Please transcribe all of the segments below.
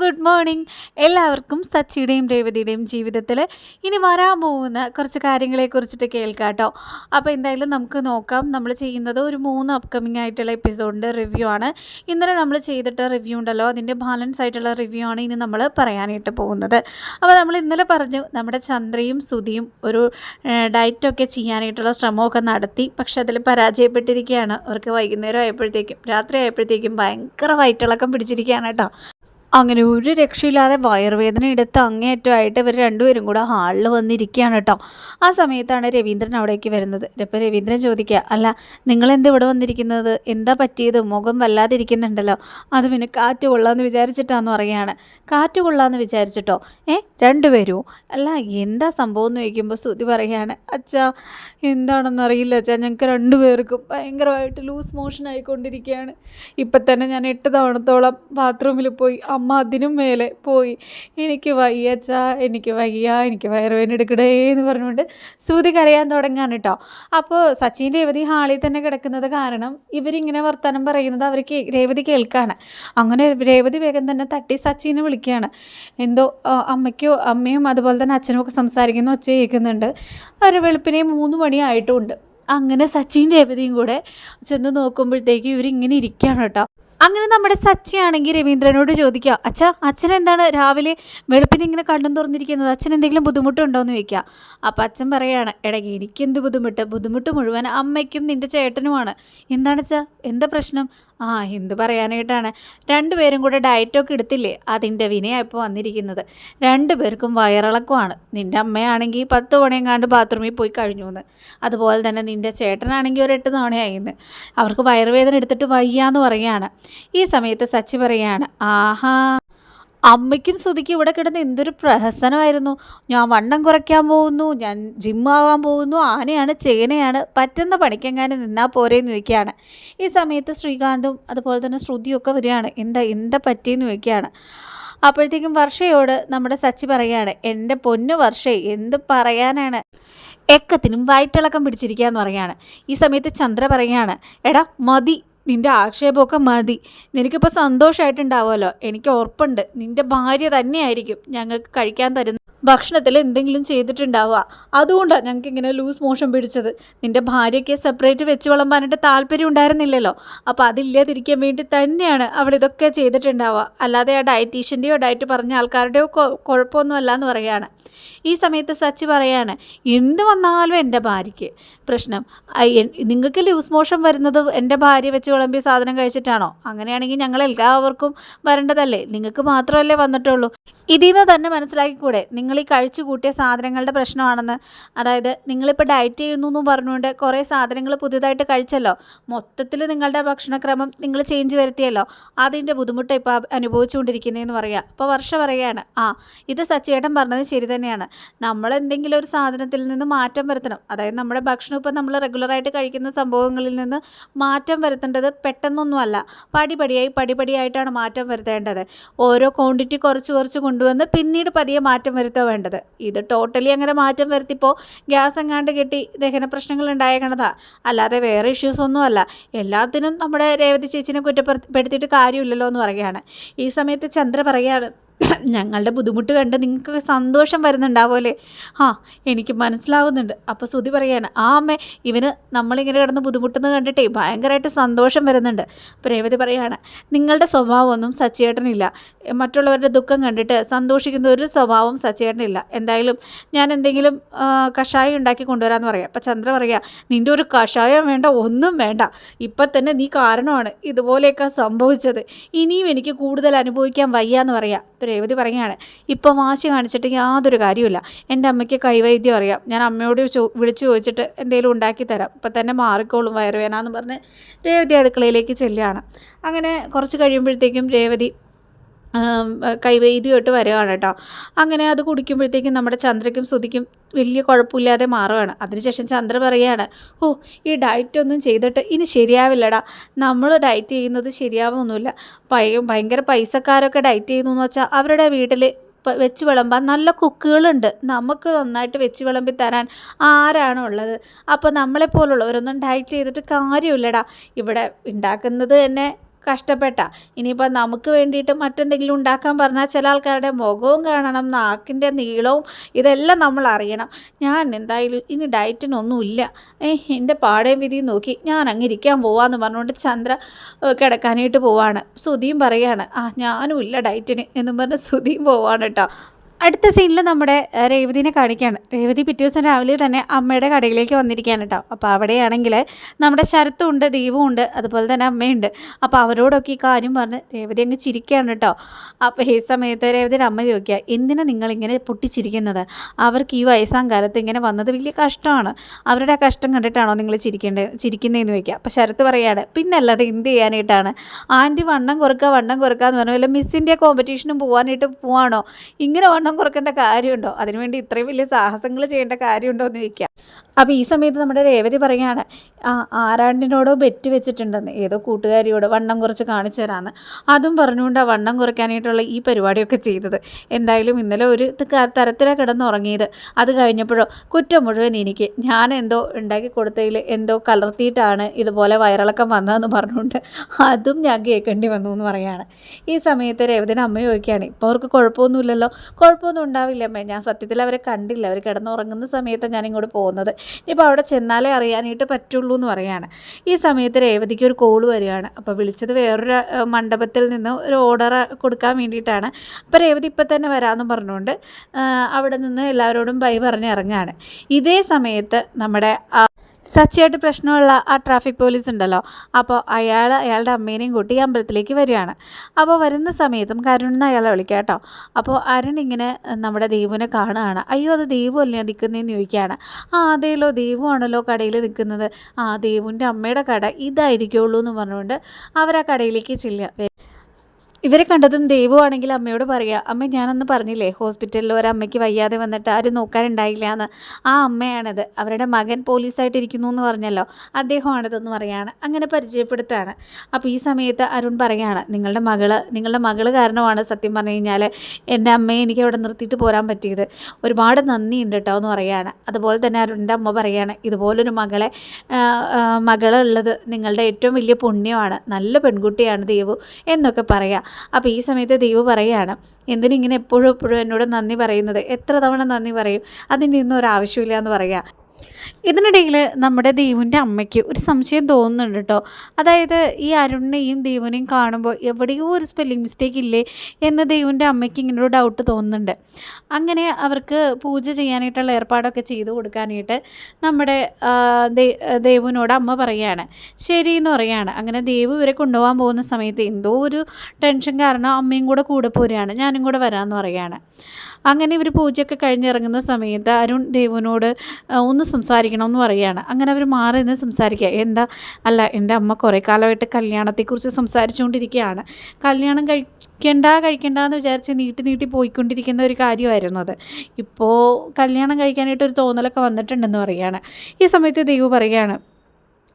Good morning. എല്ലാവർക്കും സച്ചിയുടെയും രേവതിയുടെയും ജീവിതത്തിൽ ഇനി വരാൻ പോകുന്ന കുറച്ച് കാര്യങ്ങളെ കുറിച്ചിട്ട് കേൾക്കാം കേട്ടോ. അപ്പോൾ എന്തായാലും നമുക്ക് നോക്കാം. നമ്മൾ ചെയ്യുന്നത് ഒരു മൂന്ന് അപ്കമിങ് ആയിട്ടുള്ള എപ്പിസോഡിന്റെ റിവ്യൂ ആണ്. ഇന്നലെ നമ്മൾ ചെയ്തിട്ട് റിവ്യൂ ഉണ്ടല്ലോ. അതിന്റെ ബാലൻസ് ആയിട്ടുള്ള റിവ്യൂ ആണ് ഇനി നമ്മൾ പറയാനായിട്ട് പോകുന്നത്. അപ്പോൾ നമ്മൾ ഇന്നലെ പറഞ്ഞു നമ്മുടെ ചന്ദ്രയും സുതിയും ഒരു ഡയറ്റൊക്കെ ചെയ്യാനായിട്ടുള്ള ശ്രമമൊക്കെ നടത്തി. പക്ഷെ അതിൽ പരാജയപ്പെട്ടിരിക്കുകയാണ്. അവർക്ക് വൈകുന്നേരം ആയപ്പോഴത്തേക്കും രാത്രി ആയപ്പോഴത്തേക്കും ഭയങ്കര വയറ്റിളക്കം പിടിച്ചിരിക്കുകയാണ് കേട്ടോ. അങ്ങനെ ഒരു രക്ഷയില്ലാതെ വയറുവേദന എടുത്ത് അങ്ങേയറ്റമായിട്ട് ഇവർ രണ്ടുപേരും കൂടെ ഹാളിൽ വന്നിരിക്കുകയാണ് കേട്ടോ. ആ സമയത്താണ് രവീന്ദ്രൻ അവിടേക്ക് വരുന്നത്. ഇപ്പം രവീന്ദ്രൻ ചോദിക്കുക അല്ല നിങ്ങൾ നിങ്ങളെന്ത് ഇവിടെ വന്നിരിക്കുന്നത്? എന്താ പറ്റിയത്? മുഖം വല്ലാതിരിക്കുന്നുണ്ടല്ലോ. അത് പിന്നെ കാറ്റ് കൊള്ളാമെന്ന് വിചാരിച്ചിട്ടാന്ന് പറയുകയാണ്. കാറ്റ് കൊള്ളാമെന്ന് വിചാരിച്ചിട്ടോ? ഏ രണ്ടുപേരും അല്ല എന്താ സംഭവം എന്ന് ചോദിക്കുമ്പോൾ ശ്രുതി പറയുകയാണ് അച്ഛാ എന്താണെന്ന് അറിയില്ല അച്ഛാ ഞങ്ങൾക്ക് രണ്ടുപേർക്കും ഭയങ്കരമായിട്ട് ലൂസ് മോഷൻ ആയിക്കൊണ്ടിരിക്കുകയാണ്. ഇപ്പം തന്നെ ഞാൻ എട്ട് തവണത്തോളം ബാത്റൂമിൽ പോയി അമ്മ അതിനും മേലെ പോയി. എനിക്ക് വയ്യച്ചാ എനിക്ക് വയ്യ എനിക്ക് വയറുവേദന എടുക്കണേ എന്ന് പറഞ്ഞുകൊണ്ട് സൂതി കരയാൻ തുടങ്ങാണ് കേട്ടോ അപ്പോൾ സച്ചിൻ രേവതി ഹാളിൽ തന്നെ കിടക്കുന്നത് കാരണം ഇവരിങ്ങനെ വർത്തമാനം പറയുന്നത് അവർ രേവതി കേൾക്കാണ്. അങ്ങനെ രേവതി വേഗം തന്നെ തട്ടി സച്ചിനെ വിളിക്കുകയാണ്. എന്തോ അമ്മയ്ക്കോ അമ്മയും അതുപോലെ തന്നെ അച്ഛനും ഒക്കെ സംസാരിക്കുന്ന ഒച്ച കേൾക്കുന്നുണ്ട്. അവർ വെളുപ്പിനെ മൂന്ന് മണിയായിട്ടുമുണ്ട് അങ്ങനെ സച്ചിൻ രേവതിയും കൂടെ ചെന്ന് നോക്കുമ്പോഴത്തേക്ക് ഇവരിങ്ങനെ ഇരിക്കുകയാണ് കേട്ടോ അങ്ങനെ നമ്മുടെ സച്ചയാണെങ്കിൽ രവീന്ദ്രനോട് ചോദിക്കുക അച്ഛാ അച്ഛൻ എന്താണ് രാവിലെ വെളുപ്പിന് ഇങ്ങനെ കണ്ണും തുറന്നിരിക്കുന്നത്? അച്ഛൻ എന്തെങ്കിലും ബുദ്ധിമുട്ടുണ്ടോ എന്ന് ചോദിക്കുക. അപ്പം അച്ഛൻ പറയാണ് എടാ എനിക്കെന്ത് ബുദ്ധിമുട്ട്? ബുദ്ധിമുട്ട് മുഴുവൻ അമ്മയ്ക്കും നിന്റെ ചേട്ടനുമാണ്. എന്താണ് അച്ഛാ? എന്താ പ്രശ്നം? ആ എന്ത് പറയാനായിട്ടാണ്. രണ്ടുപേരും കൂടെ ഡയറ്റൊക്കെ എടുത്തില്ലേ? അതിന്റെ വിനയായപ്പോൾ വന്നിരിക്കുന്നത്. രണ്ടുപേർക്കും വയറിളക്കമാണ്. നിന്റെ അമ്മയാണെങ്കിൽ പത്ത് തവണയെങ്ങാണ്ട് ബാത്റൂമിൽ പോയി കഴിഞ്ഞു എന്ന് അതുപോലെ തന്നെ നിന്റെ ചേട്ടനാണെങ്കിൽ ഒരു എട്ട് തവണയായിന്ന്. അവർക്ക് വയറുവേദന എടുത്തിട്ട് വയ്യാന്ന് പറയുകയാണ്. ഈ സമയത്ത് സച്ചി പറയാണ് ആഹാ. അമ്മയ്ക്കും ശ്രുതിക്കും ഇവിടെ കിടന്ന് എന്തൊരു പ്രഹസനമായിരുന്നു. ഞാൻ വണ്ണം കുറയ്ക്കാൻ പോകുന്നു ഞാൻ ജിമ്മാവാൻ പോകുന്നു ആനയാണ് ചേനയാണ് പറ്റുന്ന പണിക്കെങ്ങാനും നിന്നാൽ പോരെയെന്ന് ചോദിക്കുകയാണ്. ഈ സമയത്ത് ശ്രീകാന്തും അതുപോലെ തന്നെ ശ്രുതിയും ഒക്കെ വരികയാണ്. എന്താ എന്താ പറ്റിയെന്ന് ചോദിക്കുകയാണ്. അപ്പോഴത്തേക്കും വർഷയോട് നമ്മുടെ സച്ചി പറയുകയാണ് എന്റെ പൊന്നു വർഷേ എന്ത് പറയാനാണ്? എക്കത്തിനും വയറ്റിളക്കം പിടിച്ചിരിക്കുക എന്ന് പറയുകയാണ്. ഈ സമയത്ത് ചന്ദ്ര പറയുകയാണ് എടാ മതി നിന്റെ ആക്ഷേപമൊക്കെ മതി. നിനക്കിപ്പോൾ സന്തോഷമായിട്ടുണ്ടാവുമല്ലോ എനിക്ക് ഉറപ്പുണ്ട്. നിന്റെ ഭാര്യ തന്നെയായിരിക്കും ഞങ്ങൾക്ക് കഴിക്കാൻ തരുന്ന ഭക്ഷണത്തിൽ എന്തെങ്കിലും ചെയ്തിട്ടുണ്ടാവുക. അതുകൊണ്ടാണ് ഞങ്ങൾക്ക് ഇങ്ങനെ ലൂസ് മോഷൻ പിടിച്ചത്. നിന്റെ ഭാര്യയ്ക്ക് സെപ്പറേറ്റ് വെച്ച് വിളമ്പാനായിട്ട് താല്പര്യം ഉണ്ടായിരുന്നില്ലല്ലോ. അപ്പോൾ അതില്ലാതിരിക്കാൻ വേണ്ടി തന്നെയാണ് അവൾ ഇതൊക്കെ ചെയ്തിട്ടുണ്ടാവുക. അല്ലാതെ ആ ഡയറ്റീഷ്യന്റെയോ ഡയറ്റ് പറഞ്ഞ ആൾക്കാരുടെയോ കുഴപ്പമൊന്നുമല്ല എന്ന് പറയുകയാണ്. ഈ സമയത്ത് സച്ചി പറയാണ് എന്ത് വന്നാലും എന്റെ ഭാര്യയ്ക്ക് പ്രശ്നം. നിങ്ങൾക്ക് ലൂസ് മോഷൻ വരുന്നത് എന്റെ ഭാര്യ വെച്ച് വിളമ്പിയ സാധനം കഴിച്ചിട്ടാണോ? അങ്ങനെയാണെങ്കിൽ ഞങ്ങൾ എല്ലാവർക്കും വരേണ്ടതല്ലേ? നിങ്ങൾക്ക് മാത്രമല്ലേ വന്നിട്ടുള്ളൂ. ഇതിൽ നിന്ന് തന്നെ മനസ്സിലാക്കിക്കൂടെ? നിങ്ങൾ ഈ കഴിച്ചു കൂട്ടിയ സാധനങ്ങളുടെ പ്രശ്നമാണെന്ന്. അതായത് നിങ്ങളിപ്പോൾ ഡയറ്റ് ചെയ്യുന്നു എന്ന് പറഞ്ഞുകൊണ്ട് കുറേ സാധനങ്ങൾ പുതിയതായിട്ട് കഴിച്ചല്ലോ. മൊത്തത്തിൽ നിങ്ങളുടെ ഭക്ഷണക്രമം നിങ്ങൾ ചേഞ്ച് വരുത്തിയല്ലോ. അതിന്റെ ബുദ്ധിമുട്ട് ഇപ്പോൾ അനുഭവിച്ചുകൊണ്ടിരിക്കുന്നതെന്ന് പറയുക. അപ്പോൾ വർഷ പറയുകയാണ്. ആ ഇത് സച്ചേട്ടൻ പറഞ്ഞത് ശരി തന്നെയാണ്. നമ്മൾ എന്തെങ്കിലും ഒരു സാധനത്തിൽ നിന്ന് മാറ്റം വരുത്തണം. അതായത് നമ്മുടെ ഭക്ഷണം ഇപ്പോൾ നമ്മൾ റെഗുലറായിട്ട് കഴിക്കുന്ന സംഭവങ്ങളിൽ നിന്ന് മാറ്റം വരുത്തേണ്ടത് പെട്ടെന്നൊന്നുമല്ല. പടിപടിയായി പടിപടിയായിട്ടാണ് മാറ്റം വരുത്തേണ്ടത്. ഓരോ ക്വാണ്ടിറ്റി കുറച്ച് കുറച്ച് കൊണ്ടുവന്ന് പിന്നീട് പതിയെ മാറ്റം വരുത്തുക വേണ്ടത്. ഇത് ടോട്ടലി അങ്ങനെ മാറ്റം വരുത്തിപ്പോൾ ഗ്യാസ് എങ്ങാണ്ട് കിട്ടി ദഹന പ്രശ്നങ്ങൾ ഉണ്ടായേക്കണതാ. അല്ലാതെ വേറെ ഇഷ്യൂസ് ഒന്നുമല്ല. എല്ലാത്തിനും നമ്മുടെ രേവതി ചേച്ചിനെ കുറ്റപ്പെടുത്തിയിട്ട് കാര്യമില്ലല്ലോ എന്ന് പറയുകയാണ്. ഈ സമയത്ത് ചന്ദ്ര പറയുകയാണ് ഞങ്ങളുടെ ബുദ്ധിമുട്ട് കണ്ട് നിങ്ങൾക്ക് സന്തോഷം വരുന്നുണ്ടാവുമല്ലേ ആ എനിക്ക് മനസ്സിലാവുന്നുണ്ട്. അപ്പോൾ ശ്രുതി പറയാണ് ആ അമ്മേ ഇവന് നമ്മളിങ്ങനെ കിടന്ന് ബുദ്ധിമുട്ടുന്നത് കണ്ടിട്ടേ ഭയങ്കരമായിട്ട് സന്തോഷം വരുന്നുണ്ട്. അപ്പോൾ രേവതി പറയാണ് നിങ്ങളുടെ സ്വഭാവമൊന്നും സച്ചേട്ടനില്ല. മറ്റുള്ളവരുടെ ദുഃഖം കണ്ടിട്ട് സന്തോഷിക്കുന്ന ഒരു സ്വഭാവം സച്ചേട്ടനില്ല. എന്തായാലും ഞാൻ എന്തെങ്കിലും കഷായം ഉണ്ടാക്കി കൊണ്ടുവരാമെന്ന് പറയാം. അപ്പോൾ ചന്ദ്ര പറയുക നിന്റെ ഒരു കഷായം വേണ്ട ഒന്നും വേണ്ട. ഇപ്പം തന്നെ നീ കാരണമാണ് ഇതുപോലെയൊക്കെ സംഭവിച്ചത്. ഇനിയും എനിക്ക് കൂടുതൽ അനുഭവിക്കാൻ വയ്യ എന്ന് പറയാം. ഇപ്പോൾ രേവതി പറയുകയാണ് ഇപ്പോൾ വാശി കാണിച്ചിട്ട് യാതൊരു കാര്യമില്ല എന്റെ അമ്മയ്ക്ക് കൈവൈദ്യം അറിയാം. ഞാൻ അമ്മയോട് ചോ വിളിച്ചു ചോദിച്ചിട്ട് എന്തെങ്കിലും ഉണ്ടാക്കി തരാം. ഇപ്പം തന്നെ മാറിക്കോളും വയറുവേന എന്ന് പറഞ്ഞ് രേവതി അടുക്കളയിലേക്ക് ചെല്ലുകയാണ്. അങ്ങനെ കുറച്ച് കഴിയുമ്പോഴത്തേക്കും രേവതി കൈവൈദ്യമായിട്ട് വരികയാണ് കേട്ടോ. അങ്ങനെ അത് കുടിക്കുമ്പോഴത്തേക്കും നമ്മുടെ ചന്ദ്രയ്ക്കും ശ്രുതിക്കും വലിയ കുഴപ്പമില്ലാതെ മാറുകയാണ്. അതിനുശേഷം ചന്ദ്ര പറയുകയാണ് ഓ ഈ ഡയറ്റ് ഒന്നും ചെയ്തിട്ട് ഇനി ശരിയാവില്ലടാ. നമ്മൾ ഡയറ്റ് ചെയ്യുന്നത് ശരിയാവുമൊന്നുമില്ല ഭയ ഭയങ്കര പൈസക്കാരൊക്കെ ഡയറ്റ് ചെയ്യുന്നു എന്ന് വെച്ചാൽ അവരുടെ വീട്ടിൽ വെച്ച് വിളമ്പാൻ നല്ല കുക്കുകളുണ്ട്. നമുക്ക് നന്നായിട്ട് വെച്ച് വിളമ്പി തരാൻ ആരാണ് ഉള്ളത്. അപ്പോൾ നമ്മളെപ്പോലുള്ളവരൊന്നും ഡയറ്റ് ചെയ്തിട്ട് കാര്യമില്ലടാ. ഇവിടെ ഉണ്ടാക്കുന്നത് തന്നെ കഷ്ടപ്പെട്ട. ഇനിയിപ്പോൾ നമുക്ക് വേണ്ടിയിട്ട് മറ്റെന്തെങ്കിലും ഉണ്ടാക്കാൻ പറഞ്ഞാൽ ചില ആൾക്കാരുടെ മുഖവും കാണണം നാക്കിന്റെ നീളവും ഇതെല്ലാം നമ്മൾ അറിയണം. ഞാൻ എന്തായാലും ഇനി ഡയറ്റിനൊന്നുമില്ല ഏഹ് എന്റെ പാടേം വിധിയും നോക്കി ഞാൻ അങ്ങ് ഇരിക്കാൻ പോവാന്ന് പറഞ്ഞുകൊണ്ട് ചന്ദ്ര കിടക്കാനായിട്ട് പോവാണ്. സുധിയും പറയാണ് ആ ഞാനും ഇല്ല ഡയറ്റിന് എന്നും പറഞ്ഞ് സുധിയും പോവാണ് കേട്ടോ. അടുത്ത സീനിൽ നമ്മുടെ രേവതിനെ കാണിക്കുകയാണ് രേവതി പിറ്റേ ദിവസം രാവിലെ തന്നെ അമ്മയുടെ കടയിലേക്ക് വന്നിരിക്കുകയാണ് കേട്ടോ. അപ്പോൾ അവിടെയാണെങ്കിൽ നമ്മുടെ ശരത്തും ഉണ്ട് ദീപവും ഉണ്ട് അതുപോലെ തന്നെ അമ്മയുണ്ട്. അപ്പോൾ അവരോടൊക്കെ ഈ കാര്യം പറഞ്ഞ് രേവതി അങ്ങ് ചിരിക്കുകയാണ് കേട്ടോ. അപ്പോൾ ഈ സമയത്ത് രേവതിയുടെ അമ്മ ചോദിക്കുക എന്തിനാണ് നിങ്ങളിങ്ങനെ പൊട്ടിച്ചിരിക്കുന്നത്? അവർക്ക് ഈ വയസ്സാം കാലത്ത് ഇങ്ങനെ വന്നത് വലിയ കഷ്ടമാണ്. അവരുടെ ആ കഷ്ടം കണ്ടിട്ടാണോ നിങ്ങൾ ചിരിക്കേണ്ടത് ചിരിക്കുന്നതെന്ന് ചോദിക്കുക. അപ്പോൾ ശരത്ത് പറയുകയാണ് പിന്നെ അല്ലാതെ എന്ത് ചെയ്യാനായിട്ടാണ്? ആന്റി വണ്ണം കുറക്കുക വണ്ണം കുറക്കുക എന്ന് പറഞ്ഞാൽ മിസ്സിന്റെ കോമ്പറ്റീഷനും പോകാനായിട്ട് പോവാണോ? ഇങ്ങനെ വണ്ണം കുറക്കേണ്ട കാര്യമുണ്ടോ? അതിനുവേണ്ടി ഇത്രയും വലിയ സാഹസങ്ങൾ ചെയ്യേണ്ട കാര്യമുണ്ടോ എന്ന് ചോദിക്കുക അപ്പോൾ ഈ സമയത്ത് നമ്മുടെ രേവതി പറയുകയാണ് ആ ആരാണ്ടിനോടോ ബെറ്റ് വെച്ചിട്ടുണ്ടെന്ന് ഏതോ കൂട്ടുകാരിയോട് വണ്ണം കുറച്ച് കാണിച്ചു തരാമെന്ന് അതും പറഞ്ഞുകൊണ്ട് ആ വണ്ണം കുറയ്ക്കാനായിട്ടുള്ള ഈ പരിപാടിയൊക്കെ ചെയ്തത്. എന്തായാലും ഇന്നലെ ഒരു തരത്തിലാണ് കിടന്നുറങ്ങിയത്. അത് കഴിഞ്ഞപ്പോഴോ കുറ്റം മുഴുവൻ എനിക്ക്. ഞാൻ എന്തോ ഉണ്ടാക്കി കൊടുത്തതിൽ എന്തോ കലർത്തിയിട്ടാണ് ഇതുപോലെ വയറിളക്കം വന്നതെന്ന് പറഞ്ഞുകൊണ്ട് അതും ഞാൻ കേൾക്കേണ്ടി വന്നു എന്ന് പറയാണ് ഈ സമയത്ത് രേവതിന് അമ്മ ചോദിക്കുകയാണ് ഇപ്പോൾ അവർക്ക് കുഴപ്പമൊന്നുമില്ലല്ലോ? കുഴപ്പമൊന്നും ഉണ്ടാവില്ല അമ്മേ. ഞാൻ സത്യത്തിൽ അവരെ കണ്ടില്ല. അവർ കിടന്നുറങ്ങുന്ന സമയത്താണ് ഞാൻ ഇങ്ങോട്ട് പോകുന്നത്. ഇപ്പോൾ അവിടെ ചെന്നാലേ അറിയാനായിട്ട് പറ്റുള്ളൂ എന്ന് പറയാണ്. ഈ സമയത്ത് രേവതിക്ക് ഒരു കോൾ വരികയാണ്. അപ്പോൾ വിളിച്ചത് വേറൊരു മണ്ഡപത്തിൽ നിന്ന് ഒരു ഓർഡർ കൊടുക്കാൻ വേണ്ടിയിട്ടാണ്. അപ്പോൾ രേവതി ഇപ്പം തന്നെ വരാമെന്ന് പറഞ്ഞുകൊണ്ട് അവിടെ നിന്ന് എല്ലാവരോടും ബൈ പറഞ്ഞ് ഇറങ്ങുകയാണ്. ഇതേ സമയത്ത് നമ്മുടെ സച്ചിയായിട്ട് പ്രശ്നമുള്ള ആ ട്രാഫിക് പോലീസ് ഉണ്ടല്ലോ. അപ്പോൾ അയാൾ അയാളുടെ അമ്മേനെയും കൂട്ടി അമ്പലത്തിലേക്ക് വരികയാണ്. അപ്പോൾ വരുന്ന സമയത്തും കരുൺ എന്ന് അയാളെ വിളിക്കുക കേട്ടോ. അപ്പോൾ അരുൺ ഇങ്ങനെ നമ്മുടെ ദേവുവിനെ കാണുകയാണ്. അയ്യോ അത് ദേവു അല്ലേ നിൽക്കുന്നതെന്ന് ചോദിക്കുകയാണ്. ആ അതേലോ ദേവു ആണല്ലോ കടയിൽ നിൽക്കുന്നത്. ആ ദേവുവിന്റെ അമ്മയുടെ കട ഇതായിരിക്കുള്ളൂ എന്ന് പറഞ്ഞുകൊണ്ട് അവർ ആ കടയിലേക്ക് ചെല്ലുക. ഇവരെ കണ്ടതും ദൈവമാണെങ്കിൽ അമ്മയോട് പറയുക അമ്മ ഞാനന്ന് പറഞ്ഞില്ലേ ഹോസ്പിറ്റലിൽ ഒരമ്മയ്ക്ക് വയ്യാതെ വന്നിട്ട് ആരും നോക്കാനുണ്ടായില്ല എന്ന്. ആ അമ്മയാണത്. അവരുടെ മകൻ പോലീസായിട്ടിരിക്കുന്നു എന്ന് പറഞ്ഞല്ലോ. അദ്ദേഹമാണിതെന്ന് പറയാണ്. അങ്ങനെ പരിചയപ്പെടുത്താണ്. അപ്പോൾ ഈ സമയത്ത് അരുൺ പറയാണ് നിങ്ങളുടെ മകൾ നിങ്ങളുടെ മകൾ കാരണമാണ് സത്യം പറഞ്ഞു കഴിഞ്ഞാൽ എന്റെ അമ്മയെ എനിക്ക് അവിടെ നിർത്തിയിട്ട് പോരാൻ പറ്റിയത്. ഒരുപാട് നന്ദിയുണ്ട് കേട്ടോ എന്ന് പറയാണ്. അതുപോലെ തന്നെ അരുണിന്റെ അമ്മ പറയാണ് ഇതുപോലൊരു മകളെ മകളുള്ളത് നിങ്ങളുടെ ഏറ്റവും വലിയ പുണ്യമാണ്. നല്ല പെൺകുട്ടിയാണ് ദേവു എന്നൊക്കെ പറയാം. അപ്പോൾ ഈ സമയത്ത് ദൈവ് പറയുകയാണ് എന്തിനിങ്ങനെ എപ്പോഴും എപ്പോഴും എന്നോട് നന്ദി പറയുന്നത്? എത്ര തവണ നന്ദി പറയും? അതിന്റെ ഇന്നും ഒരു ആവശ്യമില്ല എന്ന് പറയാം ഇതിനിടയിൽ നമ്മുടെ ദീപുവിന്റെ അമ്മയ്ക്ക് ഒരു സംശയം തോന്നുന്നുണ്ട് കേട്ടോ. അതായത് ഈ അരുണിനെയും ദീപുനെയും കാണുമ്പോൾ എവിടെയോ ഒരു സ്പെല്ലിംഗ് മിസ്റ്റേക്ക് ഇല്ലേ എന്ന് ദീപുവിന്റെ അമ്മയ്ക്ക് ഇങ്ങനെ ഒരു ഡൗട്ട് തോന്നുന്നുണ്ട്. അങ്ങനെ അവർക്ക് പൂജ ചെയ്യാനായിട്ടുള്ള ഏർപ്പാടൊക്കെ ചെയ്തു കൊടുക്കാനായിട്ട് നമ്മുടെ ദേവുവിനോട് അമ്മ പറയുകയാണ് ശരി എന്ന് പറയുകയാണ് അങ്ങനെ ദേവ് ഇവരെ കൊണ്ടുപോകാൻ പോകുന്ന സമയത്ത് എന്തോ ഒരു ടെൻഷൻ കാരണം അമ്മയും കൂടെ കൂടെ പോരുകയാണ്. ഞാനും കൂടെ വരാമെന്ന് പറയാണ്. അങ്ങനെ ഇവർ പൂജയൊക്കെ കഴിഞ്ഞിറങ്ങുന്ന സമയത്ത് അരുൺ ദേവനോട് ഒന്ന് സംസാരിക്കണം എന്ന് പറയുകയാണ് അങ്ങനെ അവർ മാറി നിന്ന് സംസാരിക്കുക. എന്താ? അല്ല എന്റെ അമ്മ കുറേ കാലമായിട്ട് കല്യാണത്തെക്കുറിച്ച് സംസാരിച്ചുകൊണ്ടിരിക്കുകയാണ്. കല്യാണം കഴിക്കണ്ട കഴിക്കണ്ട എന്ന് വിചാരിച്ച് നീട്ടി നീട്ടി പോയിക്കൊണ്ടിരിക്കുന്ന ഒരു കാര്യമായിരുന്നു അത്. ഇപ്പോൾ കല്യാണം കഴിക്കാനായിട്ട് ഒരു തോന്നലൊക്കെ വന്നിട്ടുണ്ടെന്ന് പറയുകയാണ് ഈ സമയത്ത് ദൈവം പറയുകയാണ്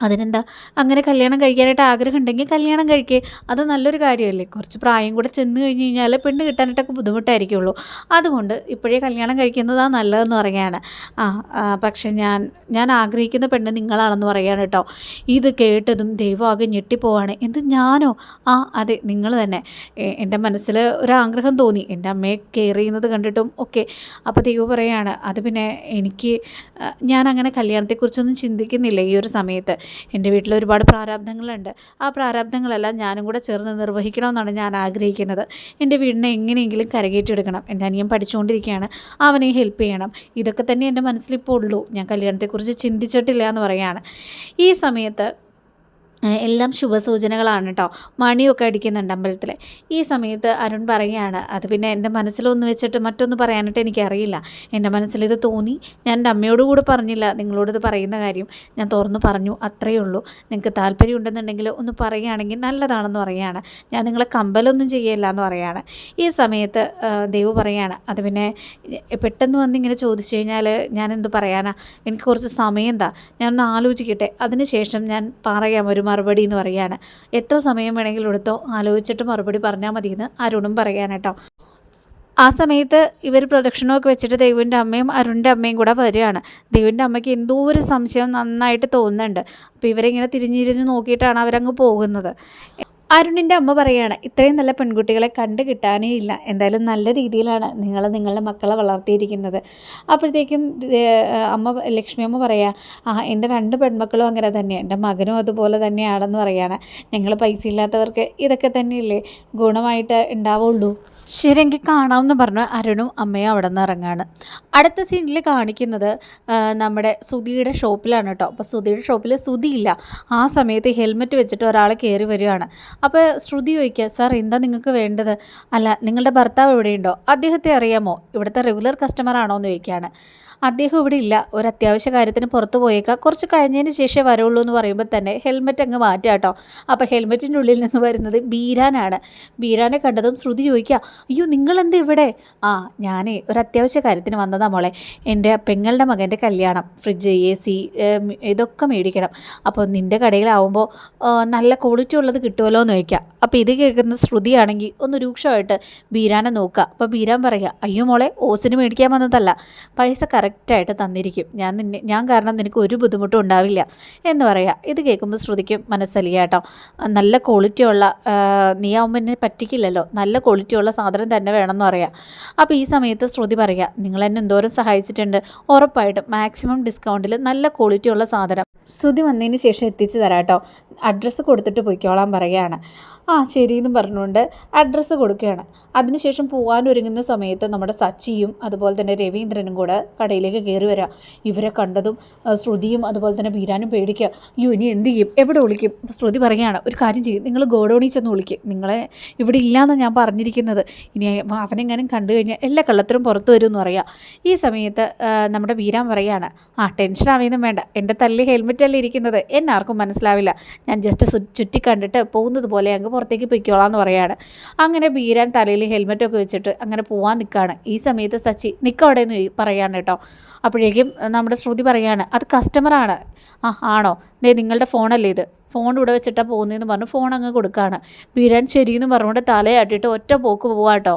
അതിനെന്താ? അങ്ങനെ കല്യാണം കഴിക്കാനായിട്ട് ആഗ്രഹം ഉണ്ടെങ്കിൽ കല്യാണം കഴിക്കേ. അത് നല്ലൊരു കാര്യമല്ലേ? കുറച്ച് പ്രായം കൂടെ ചെന്ന് കഴിഞ്ഞ് കഴിഞ്ഞാൽ പെണ്ണ് കിട്ടാനായിട്ടൊക്കെ ബുദ്ധിമുട്ടായിരിക്കുള്ളൂ. അതുകൊണ്ട് ഇപ്പോഴേ കല്യാണം കഴിക്കുന്നതാണ് നല്ലതെന്ന് പറയുകയാണ്. ആ പക്ഷേ ഞാൻ ഞാൻ ആഗ്രഹിക്കുന്ന പെണ്ണ് നിങ്ങളാണെന്ന് പറയുകയാണ് കേട്ടോ. ഇത് കേട്ടതും ദൈവം ആകെ ഞെട്ടിപ്പോവാണ്. എന്ത് ഞാനോ? ആ അതെ നിങ്ങൾ തന്നെ. എന്റെ മനസ്സിൽ ഒരാഗ്രഹം തോന്നി. എന്റെ അമ്മയെ കെയർ ചെയ്യുന്നത് കണ്ടിട്ടും ഒക്കെ. അപ്പോൾ ദൈവം പറയുകയാണ് അത് പിന്നെ എനിക്ക് ഞാൻ അങ്ങനെ കല്യാണത്തെക്കുറിച്ചൊന്നും ചിന്തിക്കുന്നില്ല ഈ ഒരു സമയത്ത്. എന്റെ വീട്ടിൽ ഒരുപാട് പ്രാരാബ്ദങ്ങളുണ്ട്. ആ പ്രാരാബ്ദങ്ങളെല്ലാം ഞാനും കൂടെ ചേർന്ന് നിർവഹിക്കണമെന്നാണ് ഞാൻ ആഗ്രഹിക്കുന്നത്. എന്റെ വീടിനെ എങ്ങനെയെങ്കിലും കരകയറ്റിയെടുക്കണം. എന്റെ അനിയൻ പഠിച്ചുകൊണ്ടിരിക്കുകയാണ്. അവനെ ഹെൽപ്പ് ചെയ്യണം. ഇതൊക്കെ തന്നെ എന്റെ മനസ്സിലിപ്പോൾ ഉള്ളൂ. ഞാൻ കല്യാണത്തെക്കുറിച്ച് ചിന്തിച്ചിട്ടില്ല എന്ന് പറയാണ് ഈ സമയത്ത് എല്ലാം ശുഭസൂചനകളാണ് കേട്ടോ മണിയൊക്കെ അടിക്കുന്നുണ്ട് അമ്പലത്തിൽ ഈ സമയത്ത് അരുൺ പറയുകയാണ് അത് പിന്നെ എന്റെ മനസ്സിലൊന്ന് വെച്ചിട്ട് മറ്റൊന്ന് പറയാനായിട്ട് എനിക്കറിയില്ല. എന്റെ മനസ്സിലിത് തോന്നി. ഞാൻ എന്റെ അമ്മയോട് കൂടെ പറഞ്ഞില്ല. നിങ്ങളോടിത് പറയുന്ന കാര്യം ഞാൻ തുറന്നു പറഞ്ഞു. അത്രയേ ഉള്ളൂ. നിങ്ങൾക്ക് താല്പര്യം ഉണ്ടെന്നുണ്ടെങ്കിൽ ഒന്ന് പറയുകയാണെങ്കിൽ നല്ലതാണെന്ന് പറയുകയാണ്. ഞാൻ നിങ്ങളെ കമ്പലൊന്നും ചെയ്യില്ല എന്ന് പറയുകയാണ്. ഈ സമയത്ത് ദൈവം പറയുകയാണ് അത് പിന്നെ പെട്ടെന്ന് വന്ന് ഇങ്ങനെ ചോദിച്ചു കഴിഞ്ഞാൽ ഞാൻ എന്ത് പറയാനാ? എനിക്ക് കുറച്ച് സമയം എന്താ ഞാൻ ഒന്ന് ആലോചിക്കട്ടെ. അതിനുശേഷം ഞാൻ പറയാം ഒരു മറുപടി എന്ന് പറയാണ് എത്ര സമയം വേണമെങ്കിലും എടുത്തോ ആലോചിച്ചിട്ട് മറുപടി പറഞ്ഞാൽ മതി എന്ന് അരുണും പറയാണ് കേട്ടോ. ആ സമയത്ത് ഇവർ പ്രദക്ഷിണമൊക്കെ വെച്ചിട്ട് ദൈവന്റെ അമ്മയും അരുണിന്റെ അമ്മയും കൂടെ വരികയാണ്. ദൈവന്റെ അമ്മയ്ക്ക് എന്തോ ഒരു സംശയം നന്നായിട്ട് തോന്നുന്നുണ്ട്. അപ്പോൾ ഇവരിങ്ങനെ തിരിഞ്ഞിരിഞ്ഞ് നോക്കിയിട്ടാണ് അവരങ്ങ് പോകുന്നത്. അരുണിന്റെ അമ്മ പറയുകയാണ് ഇത്രയും നല്ല പെൺകുട്ടികളെ കണ്ടു കിട്ടാനേ ഇല്ല. എന്തായാലും നല്ല രീതിയിലാണ് നിങ്ങൾ നിങ്ങളുടെ മക്കളെ വളർത്തിയിരിക്കുന്നത്. അപ്പോഴത്തേക്കും അമ്മ ലക്ഷ്മി അമ്മ പറയാ ആ എന്റെ രണ്ട് പെൺമക്കളും അങ്ങനെ തന്നെയാണ് എന്റെ മകനും അതുപോലെ തന്നെയാണെന്ന് പറയാണ്. ഞങ്ങൾ പൈസ ഇല്ലാത്തവർക്ക് ഇതൊക്കെ തന്നെയല്ലേ ഗുണമായിട്ട് ഉണ്ടാവുള്ളൂ. ശരിയെങ്കിൽ കാണാമെന്ന് പറഞ്ഞു അരുണും അമ്മയും അവിടെ നിന്ന് ഇറങ്ങാണ്. അടുത്ത സീനിൽ കാണിക്കുന്നത് നമ്മുടെ സുധിയുടെ ഷോപ്പിലാണ് കേട്ടോ. അപ്പോൾ സുധിയുടെ ഷോപ്പിൽ സുധിയില്ല. ആ സമയത്ത് ഹെൽമെറ്റ് വെച്ചിട്ട് ഒരാൾ കയറി വരികയാണ്. അപ്പോൾ ശ്രുതി ചോദിക്കുക സാർ എന്താ നിങ്ങൾക്ക് വേണ്ടത്? അല്ല നിങ്ങളുടെ ഭർത്താവ് എവിടെയുണ്ടോ? അദ്ദേഹത്തെ അറിയാമോ? ഇവിടുത്തെ റെഗുലർ കസ്റ്റമർ ആണോ? എന്ന് ചോദിക്കുകയാണ്. അദ്ദേഹം ഇവിടെ ഇല്ല. ഒരു അത്യാവശ്യ കാര്യത്തിന് പുറത്ത് പോയേക്കാം. കുറച്ച് കഴിഞ്ഞതിന് ശേഷമേ വരുള്ളൂ എന്ന് പറയുമ്പോൾ തന്നെ ഹെൽമെറ്റ് അങ്ങ് മാറ്റാം കേട്ടോ. അപ്പോൾ ഹെൽമെറ്റിന്റെ ഉള്ളിൽ നിന്ന് വരുന്നത് ബീരാനാണ്. ബീരാനെ കണ്ടതും ശ്രുതി ചോദിക്കുക അയ്യോ നിങ്ങളെന്ത് ഇവിടെ? ആ ഞാനേ ഒരു അത്യാവശ്യ കാര്യത്തിന് വന്നതാ മോളെ. എന്റെ പെങ്ങളുടെ മകന്റെ കല്യാണം. ഫ്രിഡ്ജ് എ സി ഇതൊക്കെ മേടിക്കണം. അപ്പോൾ നിന്റെ കടയിലാവുമ്പോൾ നല്ല ക്വാളിറ്റി ഉള്ളത് കിട്ടുമല്ലോ എന്ന് ചോദിക്കുക. അപ്പോൾ ഇത് കേൾക്കുന്ന ശ്രുതിയാണെങ്കിൽ ഒന്ന് രൂക്ഷമായിട്ട് ബീരാനെ നോക്കുക. അപ്പോൾ ബീരാൻ പറയുക അയ്യോ മോളെ ഓസിന് മേടിക്കാൻ വന്നതല്ല. പൈസ കറക്റ്റ് കറക്റ്റായിട്ട് തന്നിരിക്കും. ഞാൻ നിന്നെ ഞാൻ കാരണം നിനക്ക് ഒരു ബുദ്ധിമുട്ടും ഉണ്ടാവില്ല എന്ന് പറയാം. ഇത് കേൾക്കുമ്പോൾ ശ്രുതിക്കും മനസ്സലിയ കേട്ടോ. നല്ല ക്വാളിറ്റിയുള്ള നീ ആവുമ്പോൾ എന്നെ പറ്റിക്കില്ലല്ലോ. നല്ല ക്വാളിറ്റിയുള്ള സാധനം തന്നെ വേണമെന്ന് പറയാം. അപ്പോൾ ഈ സമയത്ത് ശ്രുതി പറയാം നിങ്ങൾ എന്നെ എന്തോരം സഹായിച്ചിട്ടുണ്ട്. ഉറപ്പായിട്ടും മാക്സിമം ഡിസ്കൗണ്ടിൽ നല്ല ക്വാളിറ്റിയുള്ള സാധനം ശ്രുതി വന്നതിന് ശേഷം എത്തിച്ചു തരാം കേട്ടോ അഡ്രസ്സ് കൊടുത്തിട്ട് പൊയ്ക്കോളാൻ പറയുകയാണ്. ആ ശരിയെന്നും പറഞ്ഞുകൊണ്ട് അഡ്രസ്സ് കൊടുക്കുകയാണ്. അതിനുശേഷം പോകാൻ ഒരുങ്ങുന്ന സമയത്ത് നമ്മുടെ സച്ചിയും അതുപോലെ തന്നെ രവീന്ദ്രനും കൂടെ കടയിലേക്ക് കയറി വരാം. ഇവരെ കണ്ടതും ശ്രുതിയും അതുപോലെ തന്നെ ബീരാനും പേടിക്കുക അയ്യോ ഇനി എന്ത് ചെയ്യും? എവിടെ വിളിക്കും ശ്രുതി പറയുകയാണ് ഒരു കാര്യം ചെയ്യും നിങ്ങൾ ഗോഡോണി ചെന്ന് വിളിക്കും നിങ്ങളെ ഇവിടെ ഇല്ലയെന്ന് ഞാൻ പറഞ്ഞിരിക്കുന്നത്. ഇനി അവനെങ്ങാനും കണ്ടു കഴിഞ്ഞാൽ എല്ലാ കള്ളത്തിലും പുറത്തു വരും എന്ന് പറയാം. ഈ സമയത്ത് നമ്മുടെ ബീരാൻ പറയുകയാണ് ആ ടെൻഷൻ ആവുന്നതും വേണ്ട. എന്റെ തല്ലി ഹെൽമെറ്റ് അല്ലേ ഇരിക്കുന്നത് എന്നാർക്കും മനസ്സിലാവില്ല. ഞാൻ ജസ്റ്റ് ചുറ്റി കണ്ടിട്ട് പോകുന്നത് പോലെ അങ്ങ് പുറത്തേക്ക് പൊയ്ക്കോളാം എന്ന് പറയാണ്. അങ്ങനെ ബീരാൻ തലയിൽ ഹെൽമെറ്റൊക്കെ വെച്ചിട്ട് അങ്ങനെ പോകാൻ നിൽക്കുകയാണ് ഈ സമയത്ത് സച്ചി നിൽക്കവിടെ എന്ന് പറയാണ് കേട്ടോ. അപ്പോഴേക്കും നമ്മുടെ ശ്രുതി പറയാണ് അത് കസ്റ്റമറാണ് ആ ആണോ? ദേ നിങ്ങളുടെ ഫോണല്ലേ ഇത്? ഫോൺ ഇവിടെ വെച്ചിട്ടാണ് പോകുന്നതെന്ന് പറഞ്ഞു ഫോൺ അങ്ങ് കൊടുക്കുകയാണ് ബീരാൻ ശരിയെന്ന് പറഞ്ഞുകൊണ്ട് തലയാട്ടിട്ട് ഒറ്റ പോക്ക് പോവാട്ടോ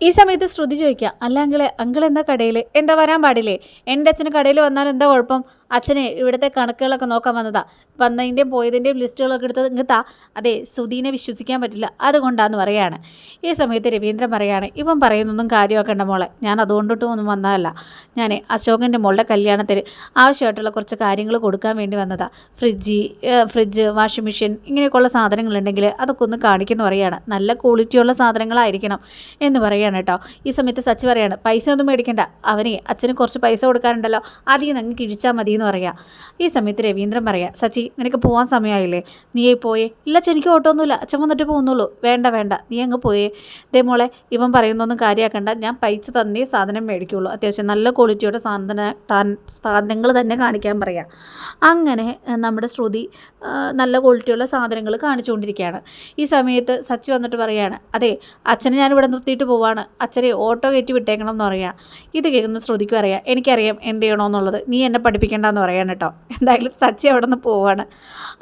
ഈ സമയത്ത് ശ്രുതി ചോദിക്കുക അല്ല അങ്കിളെ അങ്കിൾ എന്താ കടയിൽ എന്താ വരാൻ പാടില്ലേ? എന്റെ അച്ഛന് കടയിൽ വന്നാൽ എന്താ കുഴപ്പം? അച്ഛനെ ഇവിടുത്തെ കണക്കുകളൊക്കെ നോക്കാൻ വന്നതാ. വന്നതിന്റെയും പോയതിന്റെയും ലിസ്റ്റുകളൊക്കെ എടുത്തത് ഇങ്ങത്താ അതെ സുധീനെ വിശ്വസിക്കാൻ പറ്റില്ല. അതുകൊണ്ടാന്ന് പറയാണ്. ഈ സമയത്ത് രവീന്ദ്രൻ പറയാണ് ഇവൻ പറയുന്നൊന്നും കാര്യമാക്കണ്ട മോളെ. ഞാൻ അതുകൊണ്ടിട്ടും ഒന്നും വന്നതല്ല. ഞാൻ അശോകന്റെ മോളുടെ കല്യാണത്തിന് ആവശ്യമായിട്ടുള്ള കുറച്ച് കാര്യങ്ങൾ കൊടുക്കാൻ വേണ്ടി വന്നതാ. ഫ്രിഡ്ജ് ഫ്രിഡ്ജ് വാഷിംഗ് മെഷീൻ ഇങ്ങനെയൊക്കെയുള്ള സാധനങ്ങളുണ്ടെങ്കിൽ അതൊക്കെ ഒന്ന് കാണിക്കുന്ന പറയാണ്. നല്ല ക്വാളിറ്റിയുള്ള സാധനങ്ങളായിരിക്കണം എന്ന് പറയാണ് കേട്ടോ. ഈ സമയത്ത് സച്ചി പറയാണ് പൈസ ഒന്നും മേടിക്കണ്ട. അവനെ അച്ഛന് കുറച്ച് പൈസ കൊടുക്കാറുണ്ടല്ലോ ആദ്യം അങ്ങ് കിഴിച്ചാൽ മതി എന്ന് പറയാം. ഈ സമയത്ത് രവീന്ദ്രൻ പറയാം സച്ചി നിനക്ക് പോകാൻ സമയമായില്ലേ നീ പോയേ? ഇല്ല അച്ഛൻ എനിക്ക് ഓട്ടമൊന്നുമില്ല. അച്ഛൻ വന്നിട്ട് പോകുന്നുള്ളൂ. വേണ്ട വേണ്ട. നീ അങ്ങ് പോയേ. ദേ മോളെ ഇവൻ പറയുന്നൊന്നും കാര്യമാക്കണ്ട ഞാൻ പൈസ തന്നേ സാധനം മേടിക്കുള്ളൂ. അത്യാവശ്യം നല്ല ക്വാളിറ്റിയുടെ സാധന സാധനങ്ങൾ തന്നെ കാണിക്കാൻ പറയാം. അങ്ങനെ നമ്മുടെ ശ്രുതി നല്ല ക്വാളിറ്റിയുള്ള സാധനങ്ങൾ കാണിച്ചുകൊണ്ടിരിക്കുകയാണ്. ഈ സമയത്ത് സച്ചി വന്നിട്ട് പറയാണ് അതെ അച്ഛനെ ഞാൻ ഇവിടെ നിർത്തിയിട്ട് പോവാണ്. അച്ഛനെ ഓട്ടോ കയറ്റി വിട്ടേക്കണം എന്ന് പറയാം. ഇത് കേൾക്കുന്ന ശ്രുതിക്കും അറിയാം. എനിക്കറിയാം എന്ത് ചെയ്യണമെന്നുള്ളത്. നീ എന്നെ പഠിപ്പിക്കേണ്ടെന്ന് പറയാൻ കേട്ടോ. എന്തായാലും സച്ചി അവിടെ നിന്ന് പോവാണ്.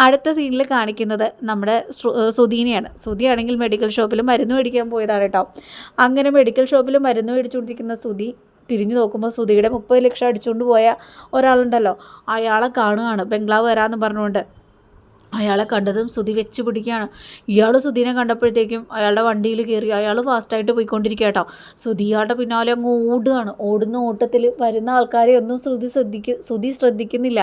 അടുത്ത സീനിൽ കാണിക്കുന്നത് നമ്മുടെ സുധീനെയാണ്. സുധിയാണെങ്കിൽ മെഡിക്കൽ ഷോപ്പിൽ മരുന്ന് മേടിക്കാൻ പോയതാണ് കേട്ടോ. അങ്ങനെ മെഡിക്കൽ ഷോപ്പിൽ മരുന്ന് മേടിച്ചുകൊണ്ടിരിക്കുന്ന സുധി തിരിഞ്ഞു നോക്കുമ്പോൾ സുധിയുടെ മുപ്പത് ലക്ഷം അടിച്ചുകൊണ്ട് പോയ ഒരാളുണ്ടല്ലോ. അയാളെ കാണുകയാണ് ബംഗ്ലാവ് വരാമെന്ന് പറഞ്ഞുകൊണ്ട് അയാളെ കണ്ടതും സുധി വെച്ച് പിടിക്കുകയാണ്. ഇയാൾ സുധീനെ കണ്ടപ്പോഴത്തേക്കും അയാളുടെ വണ്ടിയിൽ കയറി അയാൾ ഫാസ്റ്റായിട്ട് പോയിക്കൊണ്ടിരിക്കുക കേട്ടോ. സുധി ഇയാളുടെ പിന്നാലെ അങ്ങ് ഓടുകയാണ്. ഓടുന്ന ഓട്ടത്തിൽ വരുന്ന ആൾക്കാരെ ഒന്നും ശ്രുതി ശ്രദ്ധിക്ക ശ്രുതി ശ്രദ്ധിക്കുന്നില്ല.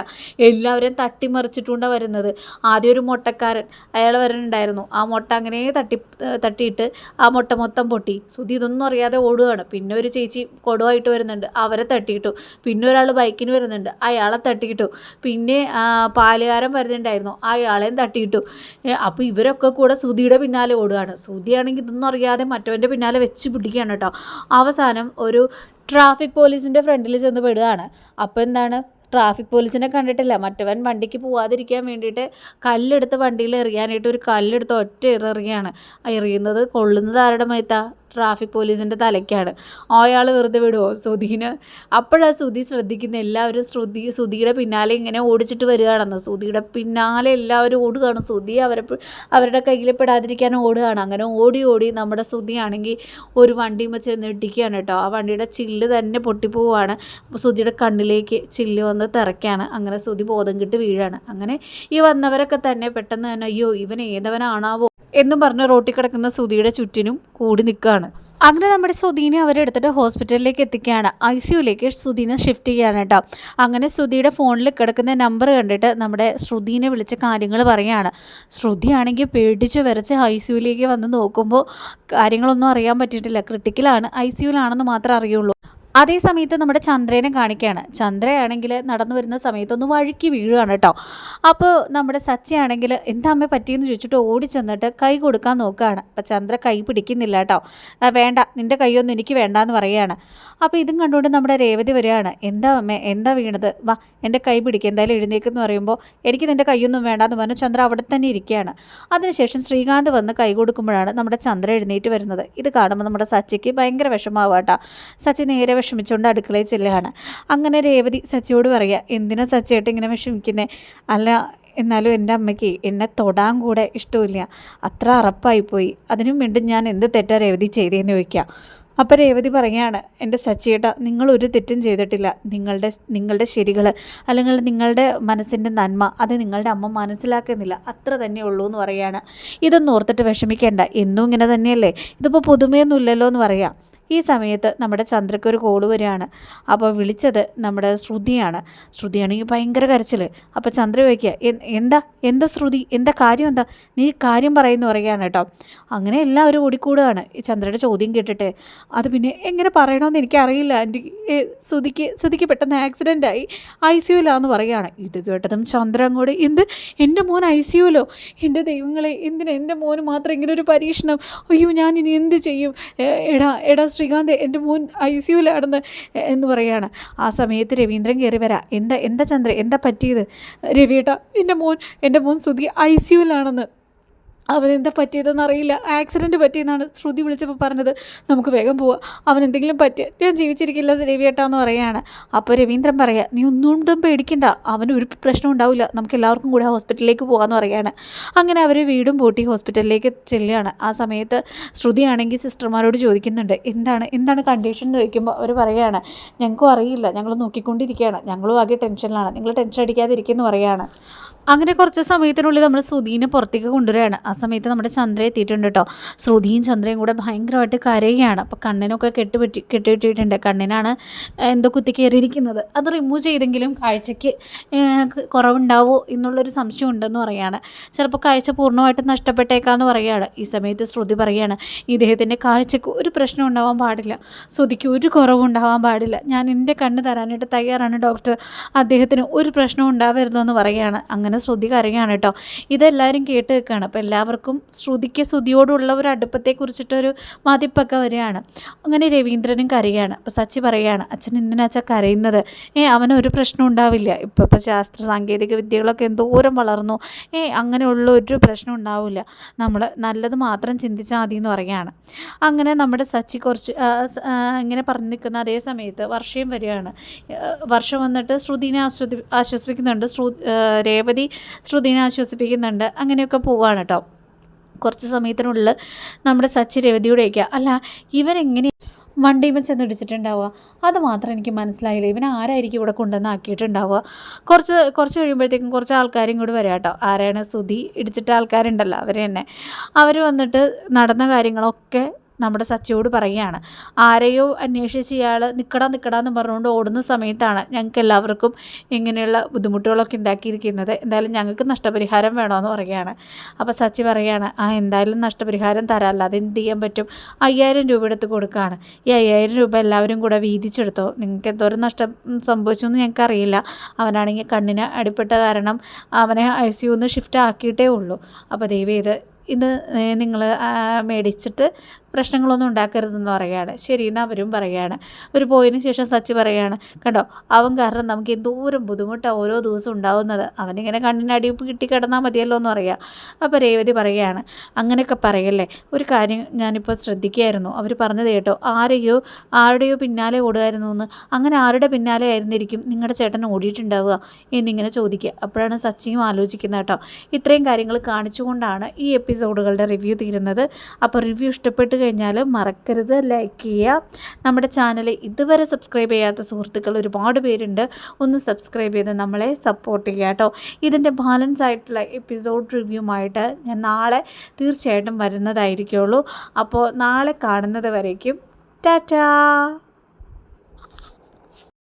എല്ലാവരെയും തട്ടിമറിച്ചിട്ടുണ്ടാണ് വരുന്നത്. ആദ്യം ഒരു മൊട്ടക്കാരൻ അയാൾ വരുന്നുണ്ടായിരുന്നു ആ മൊട്ട അങ്ങനെ തട്ടി തട്ടിയിട്ട് ആ മൊട്ട മൊത്തം പൊട്ടി. സുധി ഇതൊന്നും അറിയാതെ ഓടുകയാണ്. പിന്നെ ഒരു ചേച്ചി കൊടുവായിട്ട് വരുന്നുണ്ട്. അവരെ തട്ടിയിട്ടു. പിന്നെ ഒരാൾ ബൈക്കിന് വരുന്നുണ്ട്. അയാളെ തട്ടിയിട്ടു. പിന്നെ പാലുകാരൻ വരുന്നുണ്ടായിരുന്നു. അയാൾ ആളെയും തട്ടിയിട്ടു. അപ്പോൾ ഇവരൊക്കെ കൂടെ സുധിയുടെ പിന്നാലെ ഓടുകയാണ്. സുധിയാണെങ്കിൽ ഇതൊന്നും അറിയാതെ മറ്റവന്റെ പിന്നാലെ വെച്ച് പിടിക്കുകയാണ് കേട്ടോ. അവസാനം ഒരു ട്രാഫിക് പോലീസിന്റെ ഫ്രണ്ടിൽ ചെന്ന് പെടുകയാണ്. അപ്പോൾ എന്താണ്? ട്രാഫിക് പോലീസിനെ കണ്ടിട്ടില്ല. മറ്റവൻ വണ്ടിക്ക് പോവാതിരിക്കാൻ വേണ്ടിയിട്ട് കല്ലെടുത്ത് വണ്ടിയിൽ എറിയാനായിട്ട് ഒരു കല്ലെടുത്ത് ഒറ്റ എറിയാണ് എറിയുന്നത് കൊള്ളുന്നത് ആരുടെ മേത്താ? ട്രാഫിക് പോലീസിന്റെ തലയ്ക്കാണ്. അയാൾ വെറുതെ വിടുമോ സുധീന് അപ്പോഴാണ് സുധി ശ്രദ്ധിക്കുന്ന. എല്ലാവരും ശ്രുതി സുധിയുടെ പിന്നാലെ ഇങ്ങനെ ഓടിച്ചിട്ട് വരികയാണെന്ന്. സുധിയുടെ പിന്നാലെ എല്ലാവരും ഓടുകയാണ്. സുധി അവരെ അവരുടെ കയ്യിൽ പെടാതിരിക്കാൻ ഓടുകയാണ്. അങ്ങനെ ഓടി ഓടി നമ്മുടെ സുധിയാണെങ്കിൽ ഒരു വണ്ടിയും വെച്ച് ഇടിക്കുകയാണ് കേട്ടോ. ആ വണ്ടിയുടെ ചില്ല് തന്നെ പൊട്ടിപ്പോവാണ്. സുധിയുടെ കണ്ണിലേക്ക് ചില്ല് വന്ന് തിറയ്ക്കാണ്. അങ്ങനെ സുധി ബോധം കിട്ട് വീഴാണ്. അങ്ങനെ ഈ വന്നവരൊക്കെ തന്നെ പെട്ടെന്ന് തന്നെ അയ്യോ ഇവൻ ഏതവനാണാവോ? എന്നും പറഞ്ഞ് റോട്ടിൽ കിടക്കുന്ന സുധിയുടെ ചുറ്റിനും കൂടി നിൽക്കുകയാണ്. അങ്ങനെ നമ്മുടെ സുധീനെ അവരെടുത്തിട്ട് ഹോസ്പിറ്റലിലേക്ക് എത്തിക്കുകയാണ്. ഐ സിയുലേക്ക് സുധീനെ ഷിഫ്റ്റ് ചെയ്യാണ് കേട്ടോ. അങ്ങനെ സുധിയുടെ ഫോണിൽ കിടക്കുന്ന നമ്പർ കണ്ടിട്ട് നമ്മുടെ ശ്രുതിനെ വിളിച്ച കാര്യങ്ങൾ പറയുകയാണ്. ശ്രുതിയാണെങ്കിൽ പേടിച്ച് വരച്ച് ഐ സിയുലേക്ക് വന്ന് നോക്കുമ്പോൾ കാര്യങ്ങളൊന്നും അറിയാൻ പറ്റിയിട്ടില്ല. ക്രിട്ടിക്കലാണ് ഐ സിയുലാണെന്ന് മാത്രമേ അറിയുള്ളൂ. അതേ സമയത്ത് നമ്മുടെ ചന്ദ്രനെ കാണിക്കുകയാണ്. ചന്ദ്രയാണെങ്കിൽ നടന്നു വരുന്ന സമയത്തൊന്ന് വഴുക്കി വീഴുകയാണ് കേട്ടോ. അപ്പോൾ നമ്മുടെ സച്ചയാണെങ്കിൽ എന്താ അമ്മ പറ്റിയെന്ന് ചോദിച്ചിട്ട് ഓടി ചെന്നിട്ട് കൈ കൊടുക്കാൻ നോക്കുകയാണ്. അപ്പോൾ ചന്ദ്ര കൈ പിടിക്കുന്നില്ല കേട്ടോ. വേണ്ട നിന്റെ കൈയൊന്നും എനിക്ക് വേണ്ടാന്ന് പറയുകയാണ്. അപ്പോൾ ഇതും കണ്ടുകൊണ്ട് നമ്മുടെ രേവതി വരികയാണ്. എന്താ അമ്മ എന്താ വീണത്? വാ എന്റെ കൈ പിടിക്കുക എന്തായാലും എഴുന്നേക്കെന്ന് പറയുമ്പോൾ എനിക്ക് നിന്റെ കൈയൊന്നും വേണ്ടാന്ന് പറഞ്ഞു ചന്ദ്ര അവിടെ തന്നെ ഇരിക്കുകയാണ്. അതിനുശേഷം ശ്രീകാന്ത് വന്ന് കൈ കൊടുക്കുമ്പോഴാണ് നമ്മുടെ ചന്ദ്ര എഴുന്നേറ്റ് വരുന്നത്. ഇത് കാണുമ്പോൾ നമ്മുടെ സച്ചിക്ക് ഭയങ്കര വിഷമാവുക കേട്ടോ. സച്ചി നേരെ വിഷമിച്ചുകൊണ്ട് അടുക്കളയിൽ ചെല്ലുകയാണ്. അങ്ങനെ രേവതി സച്ചിയോട് പറയുക എന്തിനാ സച്ചിയായിട്ട് ഇങ്ങനെ വിഷമിക്കുന്നത് അല്ല എന്നാലും എന്റെ അമ്മയ്ക്ക് എന്നെ തൊടാൻ കൂടെ ഇഷ്ടമില്ല. അത്ര അറപ്പായിപ്പോയി. അതിനും വേണ്ടി ഞാൻ എന്ത് തെറ്റാ രേവതി ചെയ്തതെന്ന് ചോദിക്കുക അപ്പോൾ രേവതി പറയുകയാണ് എന്റെ സച്ചിയേട്ട നിങ്ങൾ ഒരു തെറ്റും ചെയ്തിട്ടില്ല. നിങ്ങളുടെ നിങ്ങളുടെ ശരികൾ അല്ലെങ്കിൽ നിങ്ങളുടെ മനസ്സിന്റെ നന്മ അത് നിങ്ങളുടെ അമ്മ മനസ്സിലാക്കുന്നില്ല. അത്ര തന്നെ ഉള്ളൂ എന്ന് പറയുകയാണ്. ഇതൊന്നും ഓർത്തിട്ട് വിഷമിക്കേണ്ട. എന്നും ഇങ്ങനെ തന്നെയല്ലേ? ഇതിപ്പോൾ പുതുമയൊന്നുമില്ലല്ലോ എന്ന് പറയാം. ഈ സമയത്ത് നമ്മുടെ ചന്ദ്രയ്ക്ക് ഒരു കോൾ വരികയാണ്. അപ്പോൾ വിളിച്ചത് നമ്മുടെ ശ്രുതിയാണ്. ശ്രുതിയാണെങ്കിൽ ഭയങ്കര കരച്ചിൽ അപ്പോൾ ചന്ദ്ര ചോദിക്കുക എന്താ? എന്താ ശ്രുതി? എന്താ കാര്യം? എന്താ? നീ കാര്യം പറയുന്നു പറയുകയാണ് കേട്ടോ. അങ്ങനെ എല്ലാവരും ഓടിക്കൂടുകയാണ്. ഈ ചന്ദ്രയുടെ ചോദ്യം കേട്ടിട്ട്. അത് പിന്നെ എങ്ങനെ പറയണമെന്ന് എനിക്കറിയില്ല. എന്റെ ശ്രുതിക്ക് ശ്രുതിക്ക് പെട്ടെന്ന് ആക്സിഡന്റ് ആയി. ഐ സി യുലാന്ന് പറയുകയാണ്. ഇത് കേട്ടതും ചന്ദ്ര അങ്ങോട്ട് എന്ത്? എന്റെ മോൻ ഐ സി യുലോ എന്റെ ദൈവങ്ങളെ എന്തിനാ എന്റെ മോന് മാത്രം ഇങ്ങനെ ഒരു പരീക്ഷണം? അയ്യോ ഞാൻ ഇനി എന്ത് ചെയ്യും? എടാ എടാ ശ്രീകാന്ത് എന്റെ മോൻ ഐ സിയുലാണെന്ന് എന്ന് പറയുകയാണ്. ആ സമയത്ത് രവീന്ദ്രൻ കയറി വരാം. എന്താ എന്താ ചന്ദ്ര എന്താ പറ്റിയത്? രവിയേട്ട എന്റെ മോൻ എന്റെ മോൻ സുധി ഐ സിയുലാണെന്ന് അവനെന്താ പറ്റിയതെന്ന് അറിയില്ല. ആക്സിഡന്റ് പറ്റിയെന്നാണ് ശ്രുതി വിളിച്ചപ്പോൾ പറഞ്ഞത്. നമുക്ക് വേഗം പോവാം. അവൻ എന്തെങ്കിലും പറ്റിയ ഞാൻ ജീവിച്ചിരിക്കില്ല രവിയേട്ടാന്ന് പറയാണ് അപ്പോൾ രവീന്ദ്രൻ പറയാ നീ ഒന്നുകൊണ്ടും പേടിക്കണ്ട. അവന് ഒരു പ്രശ്നം ഉണ്ടാവില്ല. നമുക്ക് എല്ലാവർക്കും കൂടെ ഹോസ്പിറ്റലിലേക്ക് പോകാമെന്ന് പറയാണ് അങ്ങനെ അവർ വീടും പൂട്ടി ഹോസ്പിറ്റലിലേക്ക് ചെല്ലുകയാണ്. ആ സമയത്ത് ശ്രുതിയാണെങ്കിൽ സിസ്റ്റർമാരോട് ചോദിക്കുന്നുണ്ട് എന്താണ്? എന്താണ് കണ്ടീഷൻ എന്ന് ചോദിക്കുമ്പോൾ അവർ പറയുകയാണ് ഞങ്ങൾക്കും അറിയില്ല. ഞങ്ങൾ നോക്കിക്കൊണ്ടിരിക്കുകയാണ്. ഞങ്ങളും ആകെ ടെൻഷനിലാണ് നിങ്ങൾ ടെൻഷൻ അടിക്കാതിരിക്കുമെന്ന് പറയുകയാണ്. അങ്ങനെ കുറച്ച് സമയത്തിനുള്ളിൽ നമ്മൾ ശ്രുതിനെ പുറത്തേക്ക് കൊണ്ടുവരികയാണ്. ആ സമയത്ത് നമ്മുടെ ചന്ദ്ര എത്തിയിട്ടുണ്ട് കേട്ടോ. ശ്രുതിയും ചന്ദ്രയും കൂടെ ഭയങ്കരമായിട്ട് കരയുകയാണ്. അപ്പോൾ കണ്ണിനൊക്കെ കെട്ടുപറ്റി കെട്ടിയിട്ടിട്ടുണ്ട് കണ്ണിനാണ് എന്തോ കുത്തി കയറിയിരിക്കുന്നത്. അത് റിമൂവ് ചെയ്തെങ്കിലും കാഴ്ചയ്ക്ക് കുറവുണ്ടാവോ എന്നുള്ളൊരു സംശയം ഉണ്ടെന്ന് പറയുകയാണ് ചിലപ്പോൾ കാഴ്ച പൂർണമായിട്ട് നഷ്ടപ്പെട്ടേക്കാന്ന് പറയുകയാണ് ഈ സമയത്ത് ശ്രുതി പറയുകയാണ് ഇദ്ദേഹത്തിന്റെ കാഴ്ചയ്ക്ക് ഒരു പ്രശ്നം ഉണ്ടാവാൻ പാടില്ല. ശ്രുതിക്ക് ഒരു കുറവും ഉണ്ടാവാൻ പാടില്ല. ഞാൻ എന്റെ കണ്ണ് തരാനായിട്ട് തയ്യാറാണ് ഡോക്ടർ. അദ്ദേഹത്തിന് ഒരു പ്രശ്നവും ഉണ്ടാവരുതെന്ന് പറയുകയാണ് അങ്ങനെ ശ്രുതി കരയാണ് കേട്ടോ. ഇതെല്ലാവരും കേട്ട് നിൽക്കുകയാണ്. അപ്പോൾ എല്ലാവർക്കും ശ്രുതിക്ക് ശ്രുതിയോടുള്ള ഒരു അടുപ്പത്തെക്കുറിച്ചിട്ടൊരു മതിപ്പൊക്കെ വരികയാണ്. അങ്ങനെ രവീന്ദ്രനും കരയാണ്. അപ്പോൾ സച്ചി പറയുകയാണ് അച്ഛൻ എന്തിനാച്ചാ കരയുന്നത്? ഏ അവനൊരു പ്രശ്നം ഉണ്ടാവില്ല. ഇപ്പോൾ ഇപ്പോൾ ശാസ്ത്ര സാങ്കേതിക വിദ്യകളൊക്കെ എന്തോരം വളർന്നു. ഏ അങ്ങനെയുള്ള ഒരു പ്രശ്നം ഉണ്ടാവില്ല. നമ്മൾ നല്ലത് മാത്രം ചിന്തിച്ചാൽ മതി എന്ന് പറയുകയാണ്. അങ്ങനെ നമ്മുടെ സച്ചി കുറച്ച് ഇങ്ങനെ പറഞ്ഞു നിൽക്കുന്ന അതേ സമയത്ത് വർഷയും വരികയാണ്. വർഷം വന്നിട്ട് ശ്രുതിനെ ആശ്വസിപ്പിക്കുന്നുണ്ട്. ശ്രു രേവതി ശ്രുതിനെ ആശ്വസിപ്പിക്കുന്നുണ്ട്. അങ്ങനെയൊക്കെ പോവാണ് കേട്ടോ കുറച്ച് സമയത്തിനുള്ളിൽ നമ്മുടെ സച്ചി രവതിയുടെയൊക്കെ അല്ല ഇവരെങ്ങനെ വണ്ടിയുമ്പോൾ ചെന്ന് ഇടിച്ചിട്ടുണ്ടാവുക അത് മാത്രം എനിക്ക് മനസ്സിലായില്ല. ഇവൻ ആരായിരിക്കും ഇവിടെ കൊണ്ടുവന്ന് ആക്കിയിട്ടുണ്ടാവുക? കുറച്ച് കുറച്ച് കഴിയുമ്പോഴത്തേക്കും കുറച്ച് ആൾക്കാരും കൂടി വരാം കേട്ടോ ആരാണ് സുധി ഇടിച്ചിട്ട ആൾക്കാരുണ്ടല്ലോ അവർ തന്നെ. അവർ വന്നിട്ട് നടന്ന കാര്യങ്ങളൊക്കെ നമ്മുടെ സച്ചിയോട് പറയുകയാണ്. ആരെയോ അന്വേഷിച്ച് ഇയാൾ നിൽക്കടാ നിൽക്കടാന്ന് പറഞ്ഞുകൊണ്ട് ഓടുന്ന സമയത്താണ് ഞങ്ങൾക്ക് എല്ലാവർക്കും ഇങ്ങനെയുള്ള ബുദ്ധിമുട്ടുകളൊക്കെ ഉണ്ടാക്കിയിരിക്കുന്നത്. എന്തായാലും ഞങ്ങൾക്ക് നഷ്ടപരിഹാരം വേണമെന്ന് പറയുകയാണ്. അപ്പോൾ സച്ചി പറയുകയാണ് ആ എന്തായാലും നഷ്ടപരിഹാരം തരാമല്ലോ എന്ത് ചെയ്യാൻ പറ്റും? അയ്യായിരം രൂപ എടുത്ത് കൊടുക്കുകയാണ്. ഈ അയ്യായിരം രൂപ എല്ലാവരും കൂടെ വീതിച്ചെടുത്തോ? നിങ്ങൾക്ക് എന്തോരം നഷ്ടം സംഭവിച്ചു എന്ന് ഞങ്ങൾക്ക് അറിയില്ല. അവനാണെങ്കിൽ കണ്ണിന് അടിപ്പെട്ട കാരണം അവനെ ഐ സി യുന്ന് ഷിഫ്റ്റ് ആക്കിയിട്ടേ ഉള്ളൂ. അപ്പോൾ ദയവ് ഇത് ഇത് നിങ്ങൾ മേടിച്ചിട്ട് പ്രശ്നങ്ങളൊന്നും ഉണ്ടാക്കരുതെന്ന് പറയുകയാണ്. ശരി എന്ന് അവരും പറയുകയാണ്. അവർ പോയതിന് ശേഷം സച്ചി പറയുകയാണ്. കണ്ടോ അവൻ കാരണം നമുക്ക് എന്തോരം ബുദ്ധിമുട്ടാണ് ഓരോ ദിവസം ഉണ്ടാവുന്നത്. അവനിങ്ങനെ കണ്ണിനടി കിട്ടി കിടന്നാൽ മതിയല്ലോ എന്ന് പറയാം അപ്പോൾ രേവതി പറയുകയാണ് അങ്ങനെയൊക്കെ പറയല്ലേ? ഒരു കാര്യം ഞാനിപ്പോൾ ശ്രദ്ധിക്കുകയായിരുന്നു. അവർ പറഞ്ഞത് കേട്ടോ ആരെയോ ആരുടെയോ പിന്നാലെ ഓടുമായിരുന്നു എന്ന്. അങ്ങനെ ആരുടെ പിന്നാലെ ആയിരുന്നിരിക്കും നിങ്ങളുടെ ചേട്ടൻ ഓടിയിട്ടുണ്ടാവുക? എന്നിങ്ങനെ ചോദിക്കുക. അപ്പോഴാണ് സച്ചിയും ആലോചിക്കുന്നത് കേട്ടോ ഇത്രയും കാര്യങ്ങൾ കാണിച്ചുകൊണ്ടാണ് ഈ എപ്പിസോഡുകളുടെ റിവ്യൂ തീരുന്നത്. അപ്പോൾ റിവ്യൂ ഇഷ്ടപ്പെട്ട് കഴിഞ്ഞാൽ മറക്കരുത്. ലൈക്ക് ചെയ്യുക. നമ്മുടെ ചാനൽ ഇതുവരെ സബ്സ്ക്രൈബ് ചെയ്യാത്ത സുഹൃത്തുക്കൾ ഒരുപാട് പേരുണ്ട്. ഒന്ന് സബ്സ്ക്രൈബ് ചെയ്ത് നമ്മളെ സപ്പോർട്ട് ചെയ്യുക കേട്ടോ. ഇതിന്റെ ബാലൻസ് ആയിട്ടുള്ള എപ്പിസോഡ് റിവ്യൂമായിട്ട് ഞാൻ നാളെ തീർച്ചയായിട്ടും വരുന്നതായിരിക്കുള്ളൂ. അപ്പോൾ നാളെ കാണുന്നത് വരേക്കും. ടാറ്റാ!